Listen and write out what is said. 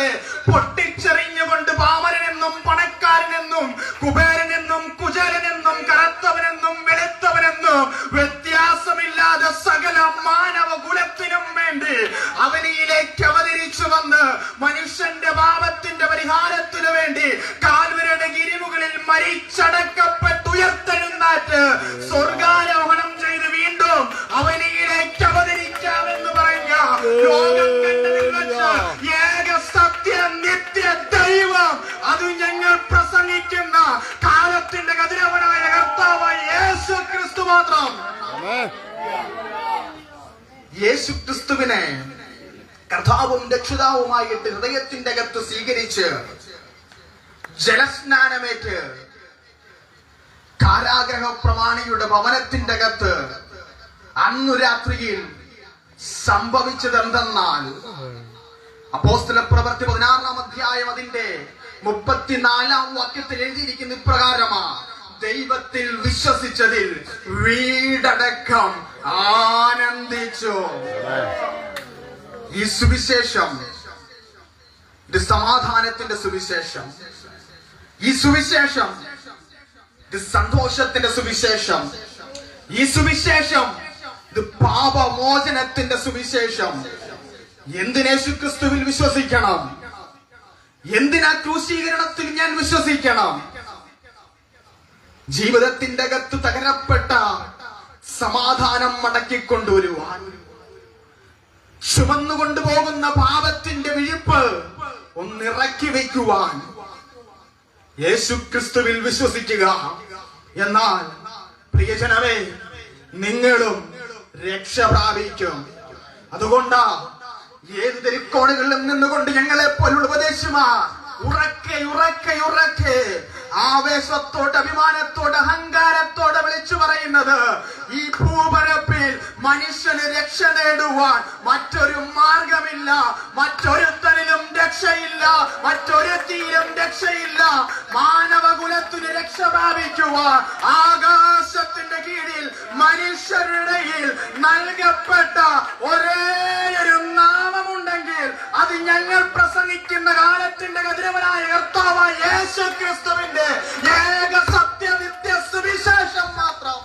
അല്ലാതെ പൊട്ടിച്ചെറിഞ്ഞുകൊണ്ട് പാമരനെന്നും പണക്കാരനെന്നും കുബേരനെന്നും കുചേരനെന്നും കറുത്തവനെന്നും വെളുത്തവനെന്നും വ്യത്യാസമില്ലാതെ സകല മാനവ കുലത്തിനും വേണ്ടി അവനിയിലേക്ക് അവതരിച്ചു വന്ന് മനുഷ്യന്റെ പാപത്തിന്റെ പരിഹാരത്തിനു വേണ്ടി കാൽവരുടെ ഗിരിവുകളിൽ മരിച്ചടക്കപ്പെട്ട മാത്രം. യേശു ക്രിസ്തുവിനെ കർത്താവും രക്ഷിതാവുമായിട്ട് ഹൃദയത്തിന്റെ അകത്ത് സ്വീകരിച്ച് ജലസ്നാനമേറ്റ് കാരാഗ്രഹ പ്രമാണിയുടെ ഭവനത്തിന്റെ അകത്ത് അന്നു രാത്രിയിൽ സംഭവിച്ചത് എന്തെന്നാൽ അപ്പോസ്തല പ്രവർത്തി പതിനാറാം അധ്യായം അതിന്റെ മുപ്പത്തിനാലാം വാക്യത്തിൽ എഴുതിയിരിക്കുന്ന ഇപ്രകാരമാ ദൈവത്തിൽ വിശ്വസിച്ചതിൽ വീടടക്കം ആനന്ദിച്ചു. ഈ സുവിശേഷം സമാധാനത്തിന്റെ സുവിശേഷം. ഈ സുവിശേഷം സന്തോഷത്തിന്റെ സുവിശേഷം. ഈ സുവിശേഷം ഇത് പാപമോചനത്തിന്റെ സുവിശേഷം. എന്തിനേശു ക്രിസ്തുവിൽ വിശ്വസിക്കണം? എന്തിനാ ക്രൂശീകരണത്തിൽ ഞാൻ വിശ്വസിക്കണം? ജീവിതത്തിന്റെ അകത്ത് തകരപ്പെട്ട സമാധാനം മടക്കിക്കൊണ്ടുവരുവാൻ. ചുമന്നുകൊണ്ടുപോകുന്ന പാപത്തിന്റെ വിഴിപ്പ് ഒന്നിറക്കി വയ്ക്കുവാൻ. യേശു ക്രിസ്തുവിൽ വിശ്വസിക്കുക. എന്നാൽ പ്രിയജനമേ നിങ്ങളും രക്ഷ പ്രാപിക്കും. അതുകൊണ്ടാ ഏത് തെരുക്കോണുകളിലും നിന്നുകൊണ്ട് ഞങ്ങളെ പോലുള്ള ഉപദേശമാ ഉറക്കെ ഉറക്കെ ഉറക്കെ ആവേശത്തോട് അഭിമാനത്തോട് അഹങ്കാരത്തോട് വിളിച്ചു പറയുന്നത് ഈ ഭൂപരപ്പിൽ മനുഷ്യന് രക്ഷ നേടുവാൻ മറ്റൊരു മാർഗമില്ല. മറ്റൊരുത്തനിലും രക്ഷയില്ല. മറ്റൊരുത്തിയിലും രക്ഷയില്ല. മാനവകുലത്തിന് രക്ഷ പ്രാപിക്കുവാൻ ആകാശത്തിന്റെ കീഴിൽ മനുഷ്യരുടെ നൽകപ്പെട്ട ഒരേ അത് ഞങ്ങൾ പ്രസംഗിക്കുന്ന കാലത്തിന്റെ കതിരവനായ കർത്താവായ യേശു ക്രിസ്തുവിന്റെ ഏക സത്യനിത്യ സുവിശേഷം മാത്രം.